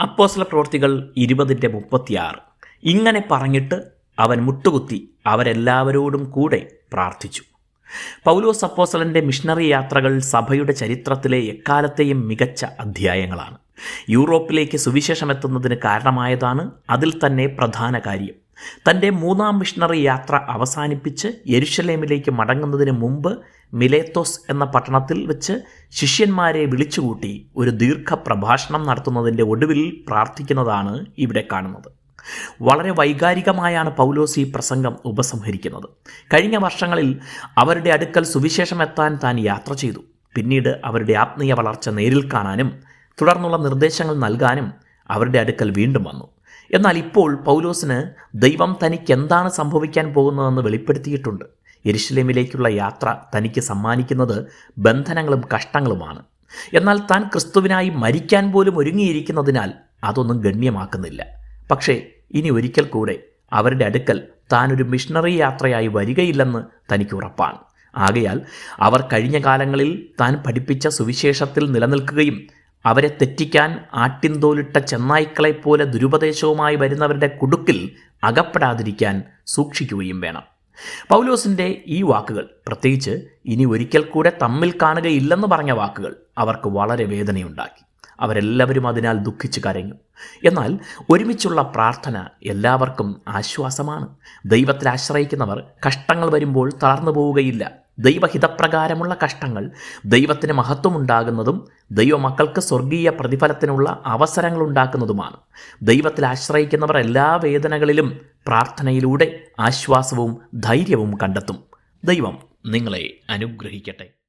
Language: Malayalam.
അപ്പോസ്ല പ്രവർത്തികൾ ഇരുപതിന്റെ മുപ്പത്തിയാറ്. ഇങ്ങനെ പറഞ്ഞിട്ട് അവൻ മുട്ടുകുത്തി അവരെല്ലാവരോടും കൂടെ പ്രാർത്ഥിച്ചു. പൗലോസ് അപ്പോസലന്റെ മിഷണറി യാത്രകൾ സഭയുടെ ചരിത്രത്തിലെ എക്കാലത്തെയും മികച്ച അധ്യായങ്ങളാണ്. യൂറോപ്പിലേക്ക് സുവിശേഷമെത്തുന്നതിന് കാരണമായതാണ് അതിൽ തന്നെ പ്രധാന കാര്യം. തന്റെ മൂന്നാം മിഷണറി യാത്ര അവസാനിപ്പിച്ച് യെരുഷലേമിലേക്ക് മടങ്ങുന്നതിന് മുമ്പ് മിലേത്തോസ് എന്ന പട്ടണത്തിൽ വെച്ച് ശിഷ്യന്മാരെ വിളിച്ചുകൂട്ടി ഒരു ദീർഘ പ്രഭാഷണം നടത്തുന്നതിന്റെ ഒടുവിൽ പ്രാർത്ഥിക്കുന്നതാണ് ഇവിടെ കാണുന്നത്. വളരെ വൈകാരികമായാണ് പൗലോസ് ഈ പ്രസംഗം ഉപസംഹരിക്കുന്നത്. കഴിഞ്ഞ വർഷങ്ങളിൽ അവരുടെ അടുക്കൽ സുവിശേഷം എത്താൻ താൻ യാത്ര ചെയ്തു. പിന്നീട് അവരുടെ ആത്മീയ വളർച്ച നേരിൽ കാണാനും തുടർന്നുള്ള നിർദ്ദേശങ്ങൾ നൽകാനും അവരുടെ അടുക്കൽ വീണ്ടും വന്നു. എന്നാൽ ഇപ്പോൾ പൗലോസിന് ദൈവം തനിക്ക് എന്താണ് സംഭവിക്കാൻ പോകുന്നതെന്ന് വെളിപ്പെടുത്തിയിട്ടുണ്ട്. എരിശിലേമിലേക്കുള്ള യാത്ര തനിക്ക് സമ്മാനിക്കുന്നത് ബന്ധനങ്ങളും കഷ്ടങ്ങളുമാണ്. എന്നാൽ താൻ ക്രിസ്തുവിനായി മരിക്കാൻ പോലും ഒരുങ്ങിയിരിക്കുന്നതിനാൽ അതൊന്നും ഗണ്യമാക്കുന്നില്ല. പക്ഷേ ഇനി ഒരിക്കൽ കൂടെ അവരുടെ അടുക്കൽ താൻ ഒരു മിഷണറി യാത്രയായി വരികയില്ലെന്ന് തനിക്ക് ഉറപ്പാണ്. ആകയാൽ അവർ കഴിഞ്ഞ കാലങ്ങളിൽ താൻ പഠിപ്പിച്ച സുവിശേഷത്തിൽ നിലനിൽക്കുകയും അവരെ തെറ്റിക്കാൻ ആട്ടിൻതോലിട്ട ചെന്നായ്ക്കളെപ്പോലെ ദുരുപദേശവുമായി വരുന്നവരുടെ കുടുക്കിൽ അകപ്പെടാതിരിക്കാൻ സൂക്ഷിക്കുകയും വേണം. പൗലോസിന്റെ ഈ വാക്കുകൾ പ്രത്യേകിച്ച് ഇനി ഒരിക്കൽ കൂടെ തമ്മിൽ കാണുകയില്ലെന്ന് പറഞ്ഞ വാക്കുകൾ അവർക്ക് വളരെ വേദനയുണ്ടാക്കി. അവരെല്ലാവരും അതിനാൽ ദുഃഖിച്ചു കരഞ്ഞു. എന്നാൽ ഒരുമിച്ചുള്ള പ്രാർത്ഥന എല്ലാവർക്കും ആശ്വാസമാണ്. ദൈവത്തിൽ ആശ്രയിക്കുന്നവർ കഷ്ടങ്ങൾ വരുമ്പോൾ തളർന്നു പോവുകയില്ല. ദൈവഹിതപ്രകാരമുള്ള കഷ്ടങ്ങൾ ദൈവത്തിന് മഹത്വമുണ്ടാകുന്നതും ദൈവമക്കൾക്ക് സ്വർഗീയ പ്രതിഫലത്തിനുള്ള അവസരങ്ങൾ ഉണ്ടാക്കുന്നതുമാണ്. ദൈവത്തിൽ ആശ്രയിക്കുന്നവർ എല്ലാ വേദനകളിലും പ്രാർത്ഥനയിലൂടെ ആശ്വാസവും ധൈര്യവും കണ്ടെത്തും. ദൈവം നിങ്ങളെ അനുഗ്രഹിക്കട്ടെ.